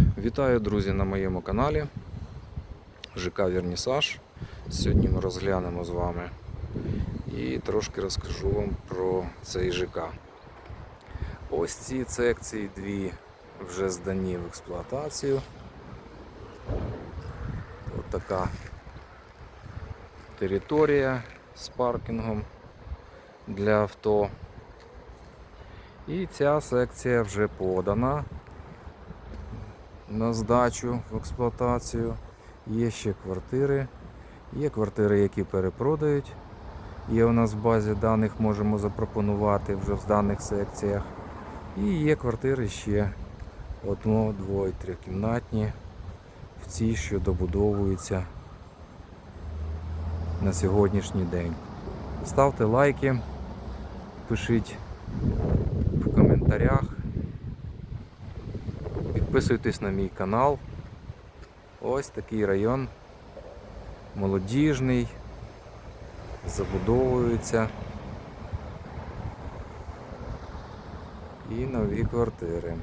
Вітаю, друзі, на моєму каналі ЖК Вернісаж. Сьогодні ми розглянемо з вами і трошки розкажу вам про цей ЖК. Ось ці секції дві вже здані в експлуатацію. Ось така територія з паркінгом для авто. І ця секція вже подана на здачу в експлуатацію. Є ще квартири. Є квартири, які перепродають. Є у нас в базі даних, можемо запропонувати вже в даних секціях. І є квартири ще одно, двоє, трикімнатні в цій, що добудовуються на сьогоднішній день. Ставте лайки, пишіть в коментарях. Підписуйтесь на мій канал. Ось такий район молодіжний, забудовується. І нові квартири.